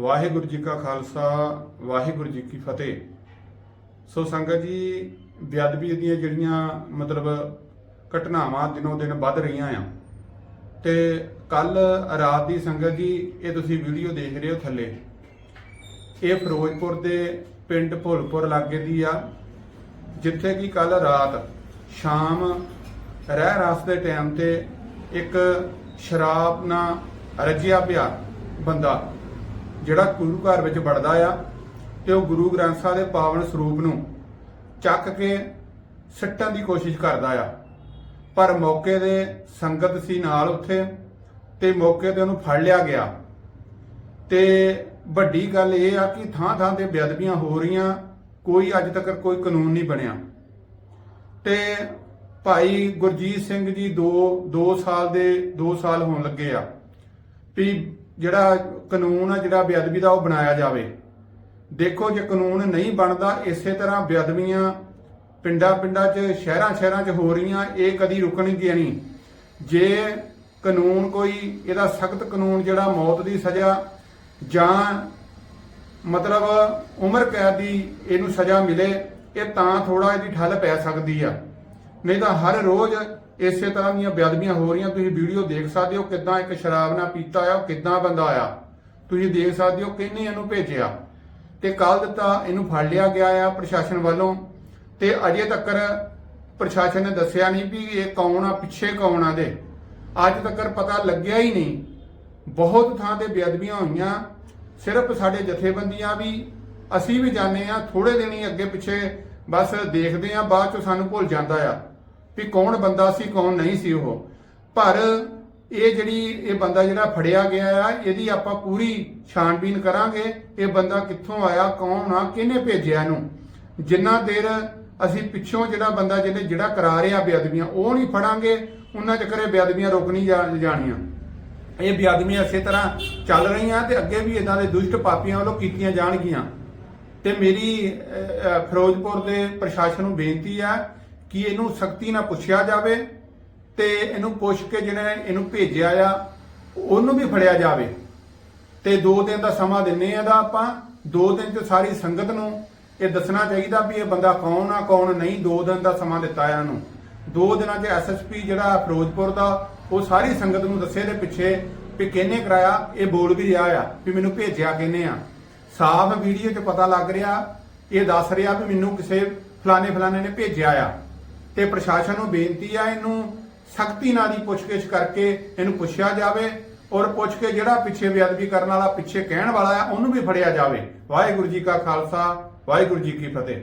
ਵਾਹਿਗੁਰੂ ਜੀ ਕਾ ਖਾਲਸਾ, ਵਾਹਿਗੁਰੂ ਜੀ ਕੀ ਫਤਿਹ। ਸੋ ਸੰਗਤ ਜੀ, ਬੇਅਦਬੀ ਦੀਆਂ ਜਿਹੜੀਆਂ ਮਤਲਬ ਘਟਨਾਵਾਂ ਦਿਨੋਂ ਦਿਨ ਵੱਧ ਰਹੀਆਂ ਆ, ਤੇ ਕੱਲ ਰਾਤ ਦੀ ਸੰਗਤ ਜੀ, ਇਹ ਤੁਸੀਂ ਵੀਡੀਓ ਦੇਖ ਰਹੇ ਹੋ ਥੱਲੇ। ਇਹ ਫਿਰੋਜ਼ਪੁਰ ਦੇ ਪਿੰਡ ਭੁੱਲਪੁਰ ਲਾਗੇ ਦੀ ਆ, ਜਿੱਥੇ ਕਿ ਕੱਲ ਰਾਤ ਸ਼ਾਮ ਰਹਿ ਰਾਸ ਦੇ ਟਾਈਮ ਤੇ ਇੱਕ ਸ਼ਰਾਬ ਨਾਲ ਰੱਜਿਆ ਪਿਆ ਬੰਦਾ ਜਿਹੜਾ ਗੁਰੂ ਘਰ ਵਿੱਚ ਵੜਦਾ ਆ ਤੇ ਉਹ ਗੁਰੂ ਗ੍ਰੰਥ ਸਾਹਿਬ ਦੇ ਪਾਵਨ ਸਰੂਪ ਨੂੰ ਚੱਕ ਕੇ ਸਿੱਟਣ ਦੀ ਕੋਸ਼ਿਸ਼ ਕਰਦਾ ਆ। ਪਰ ਮੌਕੇ ਦੇ ਸੰਗਤ ਸੀ ਨਾਲ ਉੱਥੇ ਤੇ ਮੌਕੇ ਤੇ ਉਹਨੂੰ ਫੜ ਲਿਆ ਗਿਆ। ਤੇ ਵੱਡੀ ਗੱਲ ਇਹ ਆ ਕਿ ਥਾਂ ਥਾਂ ਤੇ ਬੇਅਦਬੀਆਂ ਹੋ ਰਹੀਆਂ, ਕੋਈ ਅੱਜ ਤੱਕ ਕੋਈ ਕਾਨੂੰਨ ਨਹੀਂ ਬਣਿਆ। ਤੇ ਭਾਈ ਗੁਰਜੀਤ ਸਿੰਘ ਜੀ 2 2 ਸਾਲ ਦੇ 2 ਸਾਲ ਹੋਣ ਲੱਗੇ ਆ ਵੀ ਜਿਹੜਾ ਕਾਨੂੰਨ ਆ, ਜਿਹੜਾ ਬੇਅਦਬੀ ਦਾ ਉਹ ਬਣਾਇਆ ਜਾਵੇ। ਦੇਖੋ ਜੇ ਕਾਨੂੰਨ ਨਹੀਂ ਬਣਦਾ, ਇਸੇ ਤਰ੍ਹਾਂ ਬੇਅਦਬੀਆਂ ਪਿੰਡਾਂ ਪਿੰਡਾਂ 'ਚ ਸ਼ਹਿਰਾਂ ਸ਼ਹਿਰਾਂ 'ਚ ਹੋ ਰਹੀਆਂ, ਇਹ ਕਦੀ ਰੁਕਣਗੀਆਂ ਨਹੀਂ ਜੇ ਕਾਨੂੰਨ ਕੋਈ, ਇਹਦਾ ਸਖਤ ਕਾਨੂੰਨ ਜਿਹੜਾ ਮੌਤ ਦੀ ਸਜ਼ਾ ਜਾਂ ਮਤਲਬ ਉਮਰ ਕੈਦ ਦੀ ਇਹਨੂੰ ਸਜ਼ਾ ਮਿਲੇ, ਇਹ ਤਾਂ ਥੋੜਾ ਇਹਦੀ ਠੱਲ ਪੈ ਸਕਦੀ ਆ। ਨਹੀਂ ਤਾਂ ਹਰ ਰੋਜ਼ ਇਸੇ ਤਰ੍ਹਾਂ ਦੀਆਂ ਬੇਅਦਬੀਆਂ ਹੋ ਰਹੀਆਂ। ਤੁਸੀਂ ਵੀਡੀਓ ਦੇਖ ਸਕਦੇ ਹੋ ਕਿਦਾਂ ਇੱਕ ਸ਼ਰਾਬ ਨਾਲ ਪੀਤਾ ਆ, ਉਹ ਕਿਦਾਂ ਬੰਦਾ ਆਇਆ। ਤੁਸੀਂ ਦੇਖ ਸਕਦੇ ਹੋ ਕਿੰਨੇ ਇਹਨੂੰ ਭੇਜਿਆ। ਤੇ ਕੱਲ ਦਿੱਤਾ, ਇਹਨੂੰ ਫੜ ਲਿਆ ਗਿਆ ਆ ਪ੍ਰਸ਼ਾਸਨ ਵੱਲੋਂ। ਤੇ ਅਜੇ ਤੱਕ ਪ੍ਰਸ਼ਾਸਨ ਨੇ ਦੱਸਿਆ ਨਹੀਂ ਵੀ ਇਹ ਕੌਣ ਆ, ਪਿੱਛੇ ਕੌਣ ਆ ਦੇ ਅੱਜ ਤੱਕ ਪਤਾ ਲੱਗਿਆ ਹੀ ਨਹੀਂ। ਬਹੁਤ ਥਾਂ ਤੇ ਬੇਅਦਬੀਆਂ ਹੋਈਆਂ। ਸਿਰਫ ਸਾਡੇ ਜਥੇਬੰਦੀਆਂ ਵੀ, ਅਸੀਂ ਵੀ ਜਾਣੇ ਆ ਥੋੜੇ ਦਿਨ ਹੀ ਅੱਗੇ ਪਿੱਛੇ ਬਸ ਦੇਖਦੇ ਆ ਬਾਅਦ ਚ ਸਾਨੂੰ ਭੁੱਲ ਜਾਂਦਾ ਆ ਵੀ ਕੌਣ ਬੰਦਾ ਸੀ, ਕੌਣ ਨਹੀਂ ਸੀ ਉਹ। ਪਰ ਇਹ ਜਿਹੜੀ ਇਹ ਬੰਦਾ ਜਿਹੜਾ ਫੜਿਆ ਗਿਆ ਆ, ਇਹਦੀ ਆਪਾਂ ਪੂਰੀ ਛਾਣਬੀਨ ਕਰਾਂਗੇ ਇਹ ਬੰਦਾ ਕਿੱਥੋਂ ਆਇਆ, ਕੌਣ ਆ, ਕਿਹਨੇ ਭੇਜਿਆ ਇਹਨੂੰ। ਜਿੰਨਾ ਦੇਰ ਅਸੀਂ ਪਿੱਛੋਂ ਜਿਹੜਾ ਬੰਦਾ ਜਿਹਨੇ ਜਿਹੜਾ ਕਰਾ ਰਿਹਾ ਬੇਅਦਬੀਆਂ, ਉਹ ਨਹੀਂ ਫੜਾਂਗੇ, ਉਹਨਾਂ ਚੱਕਰ ਇਹ ਬੇਅਦਬੀਆਂ ਰੁਕ ਨਹੀਂ ਜਾਣੀਆਂ। ਇਹ ਬੇਅਦਬੀਆਂ ਇਸੇ ਤਰ੍ਹਾਂ ਚੱਲ ਰਹੀਆਂ ਤੇ ਅੱਗੇ ਵੀ ਇਦਾਂ ਦੇ ਦੁਸ਼ਟ ਪਾਪੀਆਂ ਵੱਲੋਂ ਕੀਤੀਆਂ ਜਾਣਗੀਆਂ। ਤੇ ਮੇਰੀ ਫਿਰੋਜ਼ਪੁਰ ਦੇ ਪ੍ਰਸ਼ਾਸਨ ਨੂੰ ਬੇਨਤੀ ਆ ਕਿ ਇਹਨੂੰ ਸਖਤੀ ਨਾਲ ਪੁੱਛਿਆ ਜਾਵੇ ਤੇ ਇਹਨੂੰ ਪੁੱਛ ਕੇ ਜਿਹੜਾ ਇਹਨੂੰ ਭੇਜਿਆ ਆ, ਉਹਨੂੰ ਵੀ ਫੜਿਆ ਜਾਵੇ। ਤੇ 2 ਦਿਨ ਦਾ ਸਮਾਂ ਦਿੰਨੇ ਆ ਦਾ ਆਪਾਂ 2 ਦਿਨ ਚ ਸਾਰੀ ਸੰਗਤ ਨੂੰ ਇਹ ਦੱਸਣਾ ਚਾਹੀਦਾ ਵੀ ਇਹ ਬੰਦਾ ਕੌਣ ਆ, ਕੌਣ ਨਹੀਂ 2 ਦਿਨ ਦਾ ਸਮਾਂ ਦਿੱਤਾ ਆ ਇਹਨੂੰ। 2 ਦਿਨਾਂ ਚ ਐਸਐਸਪੀ ਜਿਹੜਾ ਫਿਰੋਜ਼ਪੁਰ ਦਾ, ਉਹ ਸਾਰੀ ਸੰਗਤ ਨੂੰ ਦੱਸੇ ਦੇ ਪਿੱਛੇ ਵੀ ਕਿਹਨੇ ਕਰਾਇਆ, ਇਹ ਬੋਲ ਵੀ ਰਿਹਾ ਆ, ਵੀ ਮੈਨੂੰ ਭੇਜਿਆ ਕਿਹਨੇ ਆ। ਸਾਫ਼ ਵੀਡੀਓ 'ਚ ਪਤਾ ਲੱਗ ਰਿਹਾ, ਇਹ ਦੱਸ ਰਿਹਾ ਵੀ ਮੈਨੂੰ ਕਿਸੇ ਫਲਾਣੇ ਫਲਾਣੇ ਨੇ ਭੇਜਿਆ ਆ। ਤੇ ਪ੍ਰਸ਼ਾਸਨ ਨੂੰ ਬੇਨਤੀ ਆ ਇਹਨੂੰ ਸਖਤੀ ਨਾਲ ਦੀ ਪੁੱਛਗਿੱਛ ਕਰਕੇ ਇਹਨੂੰ ਪੁੱਛਿਆ ਜਾਵੇ ਔਰ ਪੁੱਛ ਕੇ ਜਿਹੜਾ ਪਿੱਛੇ ਬੇਅਦਬੀ ਕਰਨ ਵਾਲਾ ਪਿੱਛੇ ਕਹਿਣ ਵਾਲਾ ਆ, ਉਹਨੂੰ ਵੀ ਫੜਿਆ ਜਾਵੇ। ਵਾਹਿਗੁਰੂ ਜੀ ਕਾ ਖਾਲਸਾ, ਵਾਹਿਗੁਰੂ ਜੀ ਕੀ ਫਤਿਹ।